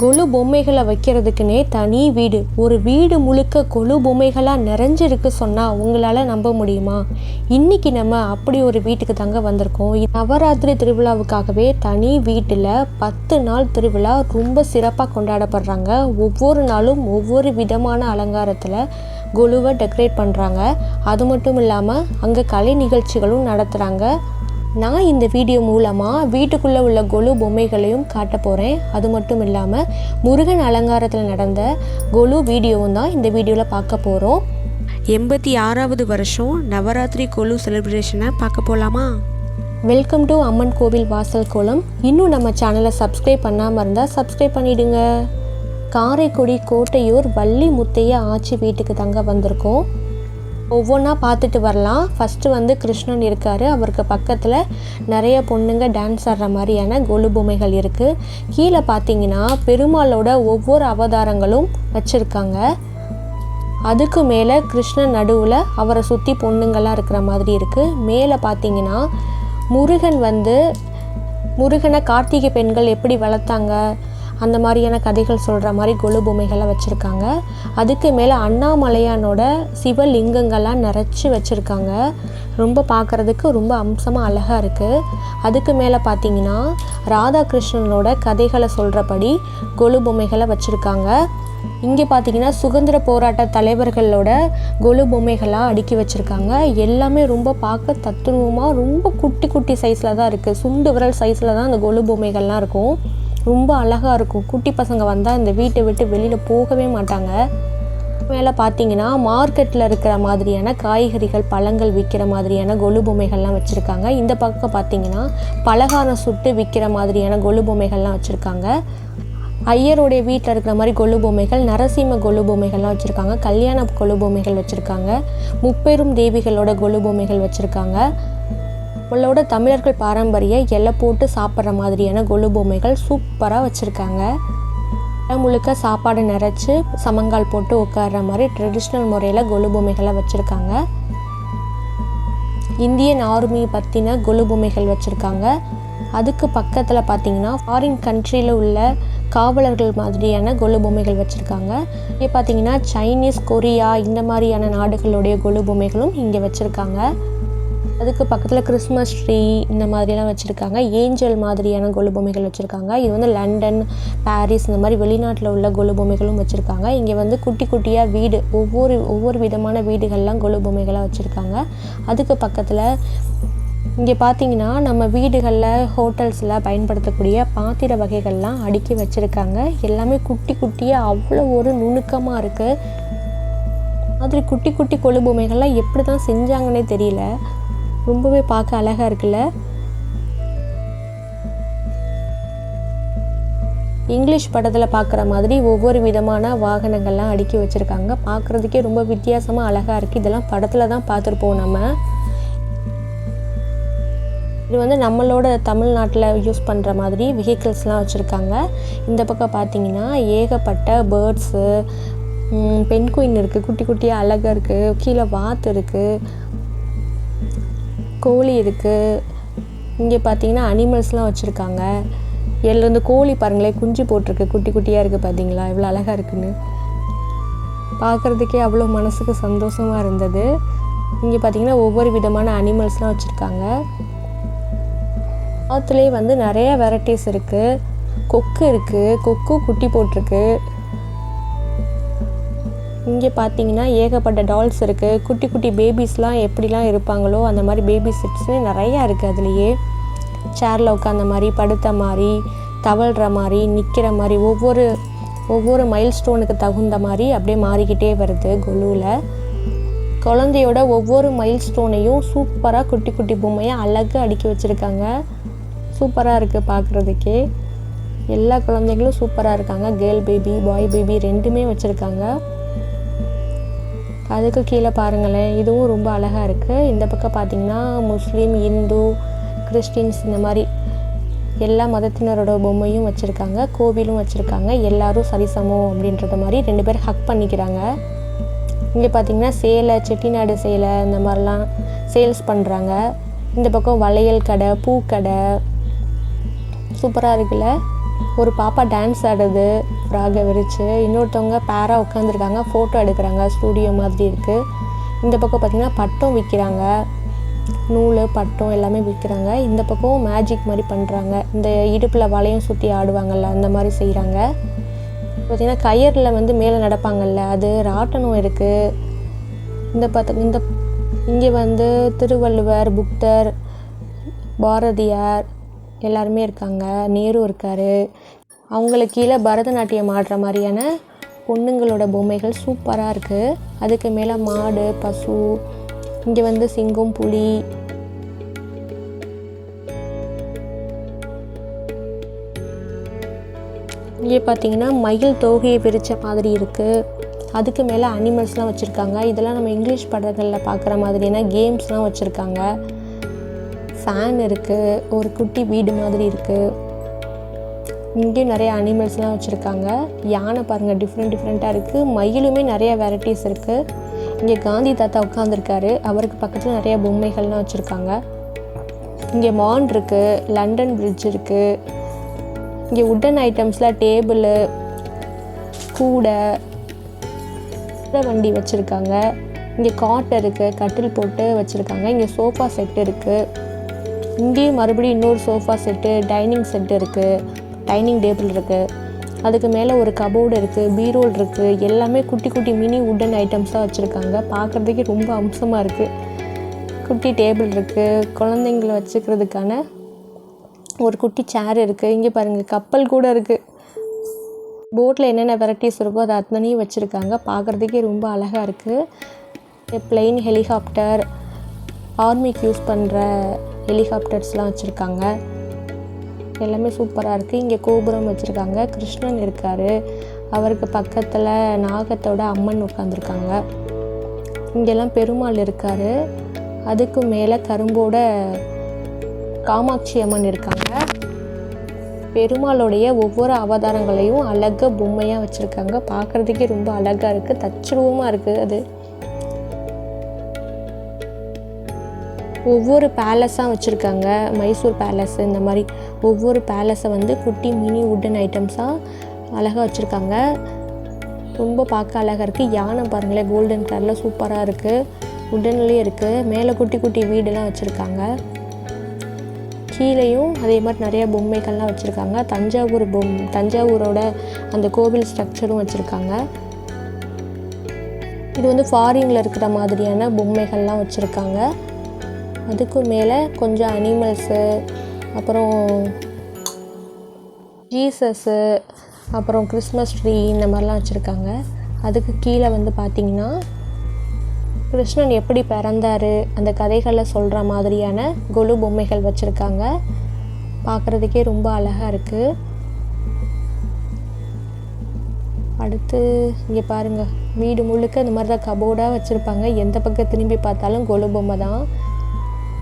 கொலு பொம்மைகளை வைக்கிறதுக்குன்னே தனி வீடு. ஒரு வீடு முழுக்க கொலு பொம்மைகளாக நிறைஞ்சிருக்கு சொன்னால் உங்களால் நம்ப முடியுமா? இன்றைக்கி நம்ம அப்படி ஒரு வீட்டுக்கு தாங்க வந்திருக்கோம். நவராத்திரி திருவிழாவுக்காகவே தனி வீட்டில் பத்து நாள் திருவிழா ரொம்ப சிறப்பாக கொண்டாடப்படுறாங்க. ஒவ்வொரு நாளும் ஒவ்வொரு விதமான அலங்காரத்தில் கொலுவை டெக்கரேட் பண்ணுறாங்க அது மட்டும் இல்லாமல் அங்கே கலை நிகழ்ச்சிகளும் நடத்துகிறாங்க நான் இந்த வீடியோ மூலமாக வீட்டுக்குள்ளே உள்ள கொலு பொம்மைகளையும் காட்ட போகிறேன் அது மட்டும் இல்லாமல் முருகன் அலங்காரத்தில் நடந்த கொலு வீடியோவும் தான் இந்த வீடியோவில் பார்க்க போகிறோம் எண்பத்தி ஆறாவது வருஷம் நவராத்திரி கொலு செலிப்ரேஷனை பார்க்க போகலாமா வெல்கம் டு அம்மன் கோவில் வாசல் கோலம். இன்னும் நம்ம சேனலை சப்ஸ்கிரைப் பண்ணாமல் இருந்தால் சப்ஸ்கிரைப் பண்ணிடுங்க. காரைக்குடி கோட்டையூர் வள்ளி முத்தைய ஆச்சி வீட்டுக்கு தாங்க வந்திருக்கோம். ஒவ்வொன்றா பார்த்துட்டு வரலாம். ஃபஸ்ட்டு வந்து கிருஷ்ணன் இருக்கார். அவருக்கு பக்கத்தில் நிறைய பொண்ணுங்க டான்ஸ் ஆடுற மாதிரியான கொலு பொம்மைகள் இருக்குது கீழே பார்த்தீங்கன்னா பெருமாளோட ஒவ்வொரு அவதாரங்களும் வச்சுருக்காங்க. அதுக்கு மேலே கிருஷ்ணன் நடுவில் அவரை சுற்றி பொண்ணுங்கள்லாம் இருக்கிற மாதிரி இருக்குது மேலே பார்த்தீங்கன்னா முருகன் வந்து முருகனை கார்த்திகை பெண்கள் எப்படி வளர்த்தாங்க அந்த மாதிரியான கதைகள் சொல்கிற மாதிரி கொலு பொம்மைகளை வச்சுருக்காங்க. அதுக்கு மேலே அண்ணாமலையானோட சிவலிங்கங்கள்லாம் நிறச்சி வச்சுருக்காங்க. ரொம்ப பார்க்குறதுக்கு ரொம்ப அம்சமாக அழகாக இருக்குது அதுக்கு மேலே பார்த்தீங்கன்னா ராதாகிருஷ்ணனோட கதைகளை சொல்கிறபடி கொலு பொம்மைகளை வச்சுருக்காங்க. இங்கே பார்த்தீங்கன்னா சுதந்திர போராட்ட தலைவர்களோட கொலு பொம்மைகளாக அடுக்கி வச்சுருக்காங்க. எல்லாமே ரொம்ப பார்க்க தத்துருவமாக ரொம்ப குட்டி குட்டி சைஸில் தான் இருக்குது சுண்டு விரல் சைஸில் தான் அந்த கொலு பொம்மைகள்லாம் இருக்கும். ரொம்ப அழகாக இருக்கும். குட்டி பசங்க வந்தால் இந்த வீட்டை விட்டு வெளியில் போகவே மாட்டாங்க. மேலே பார்த்தீங்கன்னா மார்க்கெட்டில் இருக்கிற மாதிரியான காய்கறிகள் பழங்கள் விற்கிற மாதிரியான கொலு பொம்மைகள்லாம் வச்சுருக்காங்க. இந்த பக்கம் பார்த்தீங்கன்னா பலகாரம் சுட்டு விற்கிற மாதிரியான கொலு பொம்மைகள்லாம் வச்சுருக்காங்க. ஐயருடைய வீட்டில் இருக்கிற மாதிரி கொலு பொம்மைகள் நரசிம்ம கொலு பொம்மைகள்லாம் வச்சுருக்காங்க. கல்யாண கொலு பொம்மைகள் வச்சுருக்காங்க. முப்பெரும் தேவிகளோட கொலு பொம்மைகள் வச்சுருக்காங்க. நம்மளோட தமிழர்கள் பாரம்பரிய எல்லை போட்டு சாப்பிட்ற மாதிரியான கொலு பொம்மைகள் சூப்பராக வச்சுருக்காங்க. முழுக்க சாப்பாடு நிறச்சி சமங்கால் போட்டு உட்கார்ற மாதிரி ட்ரெடிஷ்னல் முறையில் கொலு பொம்மைகளை வச்சுருக்காங்க. இந்தியன் ஆர்மி பற்றின கொலு பொம்மைகள் வச்சுருக்காங்க. அதுக்கு பக்கத்தில் பார்த்தீங்கன்னா ஃபாரின் கண்ட்ரியில் உள்ள காவலர்கள் மாதிரியான கொலு பொம்மைகள் வச்சுருக்காங்க. இங்கே பார்த்தீங்கன்னா சைனீஸ் கொரியா இந்த மாதிரியான நாடுகளுடைய கொலு பொம்மைகளும் இங்கே வச்சுருக்காங்க. அதுக்கு பக்கத்தில் கிறிஸ்மஸ் ட்ரீ இந்த மாதிரியெல்லாம் வச்சுருக்காங்க. ஏஞ்சல் மாதிரியான கொலு பொம்மைகள் வச்சுருக்காங்க. இது வந்து லண்டன் பாரிஸ் இந்த மாதிரி வெளிநாட்டில் உள்ள கொலு பொம்மைகளும் வச்சுருக்காங்க. இங்கே வந்து குட்டி குட்டியாக வீடு ஒவ்வொரு ஒவ்வொரு விதமான வீடுகள்லாம் கொலு பொம்மைகளாக வச்சுருக்காங்க. அதுக்கு பக்கத்தில் இங்கே பார்த்தீங்கன்னா நம்ம வீடுகளில் ஹோட்டல்ஸில் பயன்படுத்தக்கூடிய பாத்திர வகைகள்லாம் அடுக்கி வச்சுருக்காங்க. எல்லாமே குட்டி குட்டியாக அவ்வளோ ஒரு நுணுக்கமாக இருக்குது மாதிரி குட்டி குட்டி கொழு பொம்மைகள்லாம் எப்படி தான் செஞ்சாங்கன்னே தெரியல. ரொம்பவே பார்க்க அழகாக இருக்குல்ல? இங்கிலீஷ் படத்தில் பார்க்குற மாதிரி ஒவ்வொரு விதமான வாகனங்கள்லாம் அடுக்கி வச்சுருக்காங்க. பார்க்குறதுக்கே ரொம்ப வித்தியாசமாக அழகாக இருக்குது இதெல்லாம் படத்தில் தான் பார்த்துருப்போம் நம்ம. இது வந்து நம்மளோட தமிழ்நாட்டில் யூஸ் பண்ணுற மாதிரி வெஹிக்கிள்ஸ்லாம் வச்சுருக்காங்க. இந்த பக்கம் பார்த்தீங்கன்னா ஏகப்பட்ட பேர்ட்ஸு பெண் குயின் இருக்குது குட்டி குட்டியாக அழகாக இருக்குது கீழே வாத்து இருக்குது கோழி இருக்குது இங்கே பார்த்தீங்கன்னா அனிமல்ஸ்லாம் வச்சுருக்காங்க. எல்லாம் இந்த கோழி பாருங்களேன் குஞ்சு போட்டிருக்கு. குட்டி குட்டியாக இருக்குது பார்த்தீங்களா இவ்வளோ அழகாக இருக்குன்னு. பார்க்குறதுக்கே அவ்வளோ மனசுக்கு சந்தோஷமாக இருந்தது. இங்கே பார்த்தீங்கன்னா ஒவ்வொரு விதமான அனிமல்ஸ்லாம் வச்சுருக்காங்க. ஆற்றுலேயே வந்து நிறைய வெரைட்டிஸ் இருக்குது கொக்கு இருக்குது கொக்கு குட்டி போட்டிருக்கு. இங்கே பார்த்தீங்கன்னா ஏகப்பட்ட டால்ஸ் இருக்குது குட்டி குட்டி பேபிஸ்லாம் எப்படிலாம் இருப்பாங்களோ அந்த மாதிரி பேபி செட்ஸ்னு நிறையா இருக்குது அதுலேயே. சேரில் உட்காந்த மாதிரி படுத்த மாதிரி தவழ்கிற மாதிரி நிற்கிற மாதிரி ஒவ்வொரு ஒவ்வொரு மைல் ஸ்டோனுக்கு தகுந்த மாதிரி அப்படியே மாறிக்கிட்டே வருது கொலுவில் குழந்தையோட ஒவ்வொரு மைல் ஸ்டோனையும் சூப்பராக குட்டி குட்டி பொம்மையாக அழகாக அடுக்கி வச்சுருக்காங்க. சூப்பராக இருக்குது பார்க்குறதுக்கே. எல்லா குழந்தைங்களும் சூப்பராக இருக்காங்க. கேர்ள் பேபி பாய் பேபி ரெண்டுமே வச்சுருக்காங்க. அதுக்கு கீழே பாருங்களேன் இதுவும் ரொம்ப அழகாக இருக்குது இந்த பக்கம் பார்த்திங்கன்னா முஸ்லீம் இந்து கிறிஸ்டின்ஸ் இந்த மாதிரி எல்லா மதத்தினரோட பொம்மையும் வச்சுருக்காங்க கோவிலும் வச்சுருக்காங்க. எல்லோரும் சரிசமம் அப்படின்றத மாதிரி ரெண்டு பேரும் ஹக் பண்ணிக்கிறாங்க. இங்கே பார்த்தீங்கன்னா சேலை செட்டிநாடு சேலை இந்த மாதிரிலாம் சேல்ஸ் பண்ணுறாங்க இந்த பக்கம் வளையல் கடை பூக்கடை. சூப்பராக இருக்குல்ல? ஒரு பாப்பா டான்ஸ் ஆடுறது ஃப்ராகை விரித்து இன்னொருத்தவங்க பேராக உட்காந்துருக்காங்க ஃபோட்டோ எடுக்கிறாங்க ஸ்டூடியோ மாதிரி இருக்குது இந்த பக்கம் பார்த்திங்கன்னா பட்டம் விற்கிறாங்க நூல் பட்டம் எல்லாமே விற்கிறாங்க இந்த பக்கம் மேஜிக் மாதிரி பண்ணுறாங்க இந்த இடுப்பில் வளையம் சுற்றி ஆடுவாங்கள்ல அந்த மாதிரி செய்கிறாங்க பார்த்திங்கன்னா கயரில் வந்து மேலே நடப்பாங்கள்ல அது ராட்டனம் இருக்குது இந்த பார்த்து இந்த இங்கே வந்து திருவள்ளுவர் புக்தர் பாரதியார் எல்லாருமே இருக்காங்க. நேரு இருக்கார். அவங்களுக்கு கீழே பரதநாட்டியம் ஆடுற மாதிரியான பொண்ணுங்களோட பொம்மைகள் சூப்பராக இருக்குது அதுக்கு மேலே மாடு பசு இங்கே வந்து சிங்கம் புலி. இங்கே பார்த்தீங்கன்னா மயில் தோகையை விரித்த மாதிரி இருக்குது அதுக்கு மேலே அனிமல்ஸ்லாம் வச்சுருக்காங்க. இதெல்லாம் நம்ம இங்கிலீஷ் படங்களில் பார்க்குற மாதிரியான கேம்ஸ்லாம் வச்சுருக்காங்க. ஃபேன் இருக்குது ஒரு குட்டி வீடு மாதிரி இருக்குது இங்கேயும் நிறைய அனிமல்ஸ்லாம் வச்சுருக்காங்க. யானை பாருங்கள் டிஃப்ரெண்ட் டிஃப்ரெண்ட்டாக இருக்குது மயிலுமே நிறைய வெரைட்டிஸ் இருக்குது இங்கே காந்தி தாத்தா உட்காந்துருக்காரு அவருக்கு பக்கத்தில் நிறைய பொம்மைகள்லாம் வச்சுருக்காங்க. இங்கே மான் இருக்குது லண்டன் பிரிட்ஜ் இருக்குது இங்கே உட்டன் ஐட்டம்ஸில் டேபிள் கூடை வண்டி வச்சுருக்காங்க. இங்கே காட் இருக்குது கட்டில் போட்டு வச்சுருக்காங்க. இங்கே சோஃபா செட் இருக்குது இங்கேயும் மறுபடியும் இன்னொரு சோஃபா செட்டு டைனிங் செட்டு இருக்குது டைனிங் டேபிள் இருக்குது அதுக்கு மேலே ஒரு கபோர்டு இருக்குது பீரோல் இருக்குது எல்லாமே குட்டி குட்டி மினி உட்டன் ஐட்டம்ஸாக வச்சுருக்காங்க. பார்க்குறதுக்கே ரொம்ப அம்சமாக இருக்குது குட்டி டேபிள் இருக்குது குழந்தைங்கள வச்சுக்கிறதுக்கான ஒரு குட்டி சேர் இருக்குது இங்கே பாருங்கள் கப்பல் கூட இருக்குது போட்டில் என்னென்ன வெரைட்டிஸ் இருக்கோ அதை அத்தனையும் வச்சுருக்காங்க. பார்க்குறதுக்கே ரொம்ப அழகாக இருக்குது பிளெயின் ஹெலிகாப்டர் ஆர்மிக்கு யூஸ் பண்ணுற ஹெலிகாப்டர்ஸ்லாம் வச்சுருக்காங்க. எல்லாமே சூப்பராக இருக்குது இங்கே கோபுரம் வச்சுருக்காங்க. கிருஷ்ணன் இருக்கார். அவருக்கு பக்கத்தில் நாகத்தோட அம்மன் உட்காந்துருக்காங்க இங்கெல்லாம் பெருமாள் இருக்கார். அதுக்கு மேலே கரும்போட காமாட்சி அம்மன் இருக்காங்க. பெருமாளுடைய ஒவ்வொரு அவதாரங்களையும் அழகாக பொம்மையாக வச்சுருக்காங்க. பார்க்குறதுக்கே ரொம்ப அழகாக இருக்குது தச்சுருவமாக இருக்குது அது. ஒவ்வொரு பேலஸாக வச்சுருக்காங்க. மைசூர் பேலஸ் இந்த மாதிரி ஒவ்வொரு பேலஸை வந்து குட்டி மினி உட்டன் ஐட்டம்ஸாக அழகாக வச்சுருக்காங்க. ரொம்ப பார்க்க அழகாக இருக்குது யானை பாருங்களேன் கோல்டன் கலரில் சூப்பராக இருக்குது உட்டன்லேயே இருக்குது மேலே குட்டி குட்டி வீடெல்லாம் வச்சுருக்காங்க. கீழேயும் அதே மாதிரி நிறைய பொம்மைகள்லாம் வச்சுருக்காங்க. தஞ்சாவூர் பொம் தஞ்சாவூரோட அந்த கோவில் ஸ்ட்ரக்சரும் வச்சுருக்காங்க. இது வந்து ஃபாரினில் இருக்கிற மாதிரியான பொம்மைகள்லாம் வச்சுருக்காங்க. அதுக்கு மேலே கொஞ்சம் அனிமல்ஸு அப்புறம் ஜீசஸ்ஸு அப்புறம் கிறிஸ்மஸ் ட்ரீ இந்த மாதிரிலாம் வச்சுருக்காங்க. அதுக்கு கீழே வந்து பார்த்திங்கன்னா கிருஷ்ணன் எப்படி பிறந்தார் அந்த கதைகளை சொல்கிற மாதிரியான கொலு பொம்மைகள் வச்சுருக்காங்க. பார்க்குறதுக்கே ரொம்ப அழகாக இருக்குது அடுத்து இங்கே பாருங்கள் வீடு முழுக்க இந்த மாதிரி தான் கபோர்டாக வச்சுருப்பாங்க. எந்த பக்கம் திரும்பி பார்த்தாலும் கொலு பொம்மை தான்.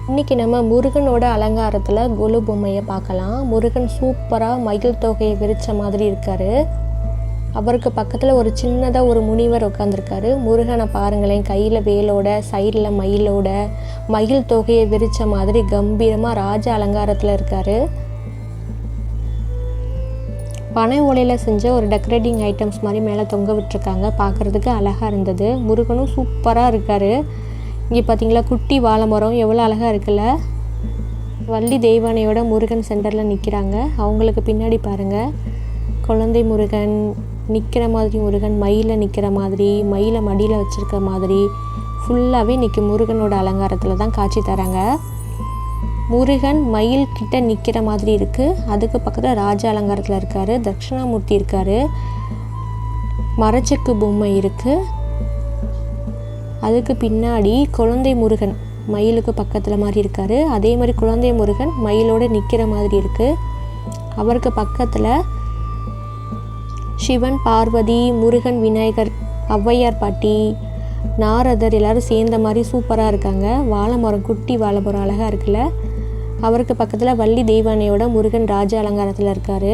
இன்றைக்கி நம்ம முருகனோட அலங்காரத்தில் கொலு பொம்மையை பார்க்கலாம். முருகன் சூப்பராக மயில் தொகையை விரித்த மாதிரி இருக்கார். அவருக்கு பக்கத்தில் ஒரு சின்னதாக ஒரு முனிவர் உட்காந்துருக்காரு முருகனை பாருங்களேன் கையில் வேலோட சைடில் மயிலோட மயில் தொகையை விரித்த மாதிரி கம்பீரமாக ராஜ அலங்காரத்தில் இருக்கார். பனை ஓலையில் செஞ்ச ஒரு டெக்கரேட்டிங் ஐட்டம்ஸ் மாதிரி மேலே தொங்க விட்டுருக்காங்க. பார்க்குறதுக்கு அழகாக இருந்தது. முருகனும் சூப்பராக இருக்கார். இங்கே பார்த்தீங்களா குட்டி வாழை மரம் எவ்வளோ அழகாக இருக்குல்ல? வள்ளி தெய்வானையோட முருகன் சென்டரில் நிற்கிறாங்க அவங்களுக்கு பின்னாடி பாருங்கள் குழந்தை முருகன் நிற்கிற மாதிரி முருகன் மயில நிற்கிற மாதிரி மயிலை மடியில் வச்சுருக்க மாதிரி ஃபுல்லாகவே இன்றைக்கி முருகனோட அலங்காரத்தில் தான் காட்சி தராங்க. முருகன் மயில் கிட்ட நிற்கிற மாதிரி இருக்குது அதுக்கு பக்கத்தில் ராஜ அலங்காரத்தில் இருக்கார். தட்சிணாமூர்த்தி இருக்கார். மரச்சக்கு பொம்மை இருக்குது அதுக்கு பின்னாடி குழந்தை முருகன் மயிலுக்கு பக்கத்தில் மாதிரி இருக்கார். அதே மாதிரி குழந்தை முருகன் மயிலோடு நிற்கிற மாதிரி இருக்குது அவருக்கு பக்கத்தில் சிவன் பார்வதி முருகன் விநாயகர் ஔவையார் பாட்டி நாரதர் எல்லாரும் சேர்ந்த மாதிரி சூப்பராக இருக்காங்க. வாழை மரம் குட்டி வாழை மரம் அழகாக இருக்குல்ல. அவருக்கு பக்கத்தில் வள்ளி தெய்வானையோட முருகன் ராஜ அலங்காரத்தில் இருக்கார்.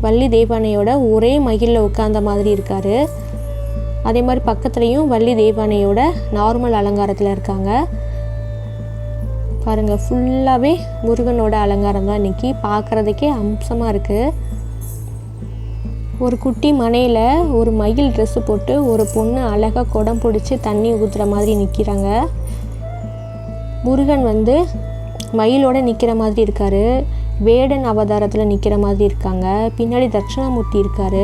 வள்ளி தெய்வானையோட ஒரே மகிழில் உட்காந்த மாதிரி இருக்கார். அதே மாதிரி பக்கத்துலேயும் வள்ளி தெய்வானையோட நார்மல் அலங்காரத்தில் இருக்காங்க. பாருங்கள் ஃபுல்லாகவே முருகனோட அலங்காரம் தான் இன்றைக்கி பார்க்குறதுக்கே அம்சமாக இருக்குது ஒரு குட்டி மனையில் ஒரு மயில் ட்ரெஸ்ஸு போட்டு ஒரு பொண்ணு அழகாக குடம் பிடிச்சி தண்ணி ஊற்றுற மாதிரி நிற்கிறாங்க முருகன் வந்து மயிலோட நிற்கிற மாதிரி இருக்கார். வேடன் அவதாரத்தில் நிற்கிற மாதிரி இருக்காங்க. பின்னாடி தட்சிணாமூர்த்தி இருக்கார்.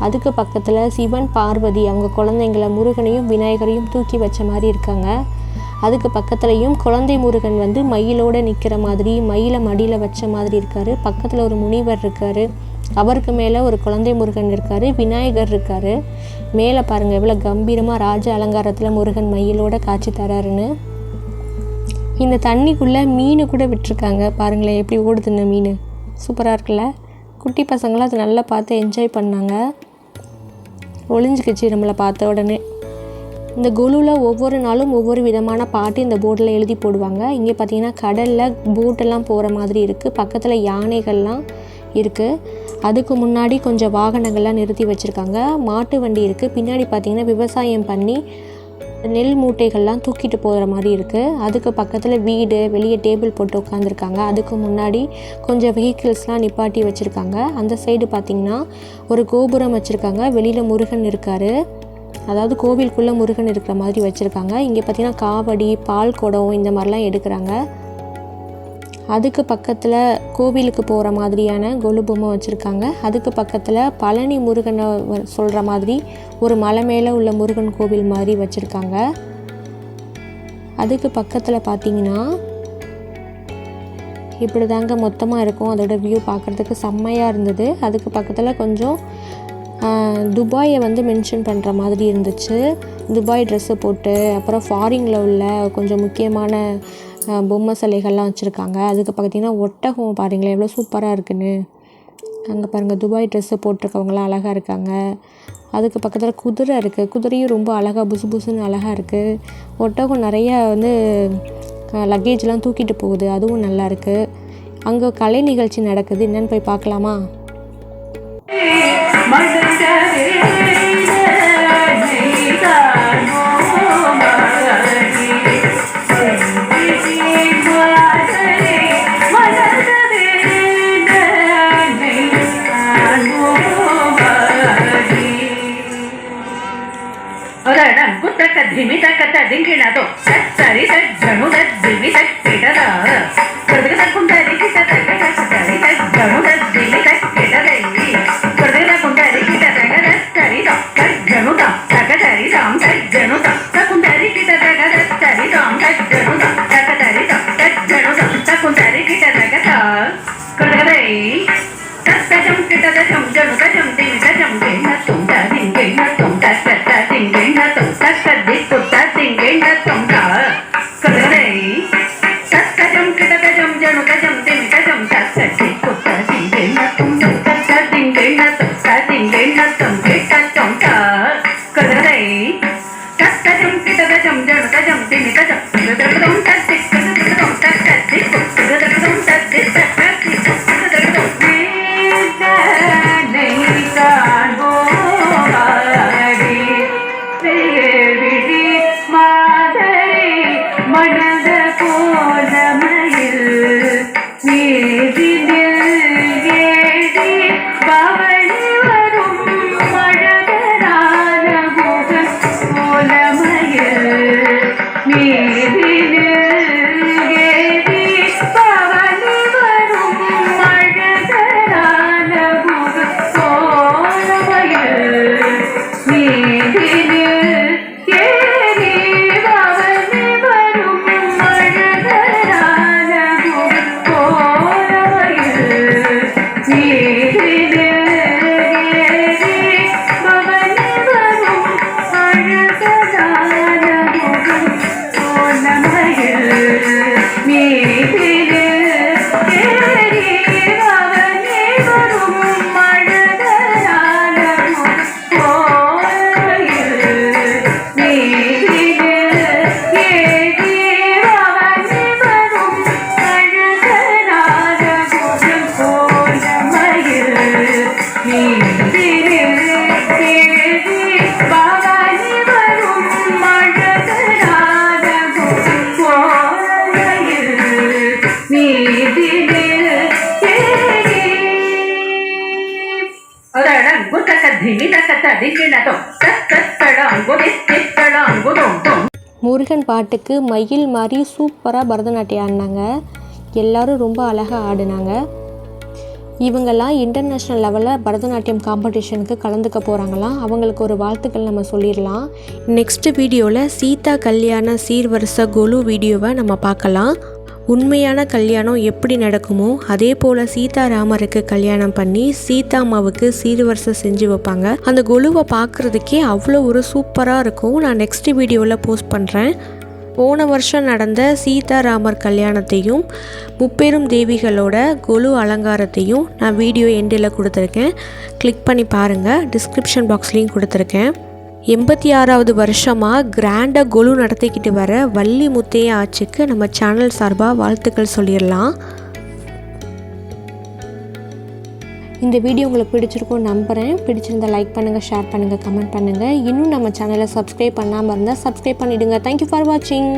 அதுக்கு பக்கத்தில் சிவன் பார்வதி அவங்க குழந்தைங்கள முருகனையும் விநாயகரையும் தூக்கி வச்ச மாதிரி இருக்காங்க. அதுக்கு பக்கத்துலேயும் குழந்தை முருகன் வந்து மயிலோடு நிற்கிற மாதிரி மயிலை மடியில் வச்ச மாதிரி இருக்கார். பக்கத்தில் ஒரு முனிவர் இருக்கார். அவருக்கு மேலே ஒரு குழந்தை முருகன் இருக்கார். விநாயகர் இருக்கார். மேலே பாருங்கள் எவ்வளோ கம்பீரமாக ராஜ அலங்காரத்தில் முருகன் மயிலோட காட்சி தராருன்னு. இந்த தண்ணிக்குள்ளே மீன் கூட விட்டுருக்காங்க. பாருங்களேன் எப்படி ஓடுதுன்னு மீன். சூப்பராக இருக்குல்ல? குட்டி பசங்களாம் அதை நல்லா பார்த்து என்ஜாய் பண்ணாங்க. ஒளிஞ்சுக்கிச்சு நம்மளை பார்த்த உடனே. இந்த குழுவில் ஒவ்வொரு நாளும் ஒவ்வொரு விதமான பாட்டு இந்த போர்டில் எழுதி போடுவாங்க. இங்கே பார்த்தீங்கன்னா கடலில் போட்டெல்லாம் போகிற மாதிரி இருக்குது பக்கத்தில் யானைகள்லாம் இருக்குது அதுக்கு முன்னாடி கொஞ்சம் வாகனங்கள்லாம் நிறுத்தி வச்சுருக்காங்க. மாட்டு வண்டி இருக்குது பின்னாடி பார்த்திங்கன்னா விவசாயம் பண்ணி நெல் மூட்டைகள்லாம் தூக்கிட்டு போகிற மாதிரி இருக்குது அதுக்கு பக்கத்தில் வீடு வெளியே டேபிள் போட்டு உட்காந்துருக்காங்க அதுக்கு முன்னாடி கொஞ்சம் வெஹிக்கிள்ஸ்லாம் நிப்பாட்டி வச்சுருக்காங்க. அந்த சைடு பார்த்திங்கன்னா ஒரு கோபுரம் வச்சுருக்காங்க. வெளியில் முருகன் இருக்கார். அதாவது கோவிலுக்குள்ளே முருகன் இருக்கிற மாதிரி வச்சுருக்காங்க. இங்கே பார்த்திங்கன்னா காவடி பால் குடம் இந்த மாதிரிலாம் எடுக்கிறாங்க. அதுக்கு பக்கத்தில் கோவிலுக்கு போகிற மாதிரியான கொலு பொம்மை வச்சுருக்காங்க. அதுக்கு பக்கத்தில் பழனி முருகனை வ- சொல்கிற மாதிரி ஒரு மலை மேலே உள்ள முருகன் கோவில் மாதிரி வச்சுருக்காங்க. அதுக்கு பக்கத்தில் பார்த்தீங்கன்னா இப்படி தாங்க மொத்தமாக இருக்கும். அதோட வியூ பார்க்குறதுக்கு செம்மையாக இருந்தது. அதுக்கு பக்கத்தில் கொஞ்சம் ஆஹ், துபாயை வந்து மென்ஷன் பண்ணுற மாதிரி இருந்துச்சு. துபாய் ட்ரெஸ்ஸு போட்டு அப்புறம் ஃபாரினில் உள்ள கொஞ்சம் முக்கியமான பொம்மை சிலைகள்லாம் வச்சுருக்காங்க. அதுக்கு பார்த்தீங்கன்னா ஒட்டகம் பாருங்களேன் எவ்வளோ சூப்பராக இருக்குன்னு. அங்கே பாருங்கள் துபாய் ட்ரெஸ்ஸு போட்டிருக்கவங்களாம் அழகாக இருக்காங்க. அதுக்கு பக்கத்தில் குதிரை இருக்குது குதிரையும் ரொம்ப அழகாக புசு புசுன்னு அழகாக இருக்குது ஒட்டகம் நிறையா வந்து லக்கேஜ்லாம் தூக்கிட்டு போகுது. அதுவும் நல்லா இருக்குது அங்கே கலை நிகழ்ச்சி நடக்குது. என்னன்னு போய் பார்க்கலாமா? ધીમી તક કરતા ઝીંખીના તો સત સરી સત ધણુ સત ધીમી સત முருகன் பாட்டுக்கு மயில் மாதிரி சூப்பராக பரதநாட்டியம் ஆடினாங்க. எல்லாரும் ரொம்ப அழகாக ஆடினாங்க. இவங்கெல்லாம் இன்டர்நேஷ்னல் லெவலில் பரதநாட்டியம் காம்படிஷனுக்கு கலந்துக்க போகிறாங்களாம் அவங்களுக்கு ஒரு வாழ்த்துக்கள் நம்ம சொல்லிடலாம். நெக்ஸ்ட் வீடியோவில் சீதா கல்யாண சீர்வரிச கொலு வீடியோவை நம்ம பார்க்கலாம். உண்மையான கல்யாணம் எப்படி நடக்குமோ அதே போல் சீதாராமருக்கு கல்யாணம் பண்ணி சீதாம்மாவுக்கு சீர்வரிசை செஞ்சு வைப்பாங்க. அந்த கொலுவை பார்க்குறதுக்கே அவ்வளோ ஒரு சூப்பராக இருக்கும். நான் நெக்ஸ்ட் வீடியோவில் போஸ்ட் பண்ணுறேன் போன வருஷம் நடந்த சீதாராமர் கல்யாணத்தையும் முப்பெரும் தேவிகளோட கொலு அலங்காரத்தையும் நான் வீடியோ எண்டில் கொடுத்துருக்கேன். கிளிக் பண்ணி பாருங்கள் டிஸ்கிரிப்ஷன் பாக்ஸ்லேயும் கொடுத்துருக்கேன். எண்பத்தி ஆறாவது வருஷமாக கிராண்டாக கொலு நடத்திக்கிட்டு வர வள்ளி முத்தைய ஆட்சிக்கு நம்ம சேனல் சார்பாக வாழ்த்துக்கள் சொல்லிடலாம். இந்த வீடியோ உங்களுக்கு பிடிச்சிருக்கும் நம்புகிறேன் பிடிச்சிருந்தா லைக் பண்ணுங்கள் ஷேர் பண்ணுங்கள் கமெண்ட் பண்ணுங்கள் இன்னும் நம்ம சேனலை சப்ஸ்கிரைப் பண்ணாமல் இருந்தால் சப்ஸ்கிரைப் பண்ணிவிடுங்க தேங்க்யூ ஃபார் வாட்சிங்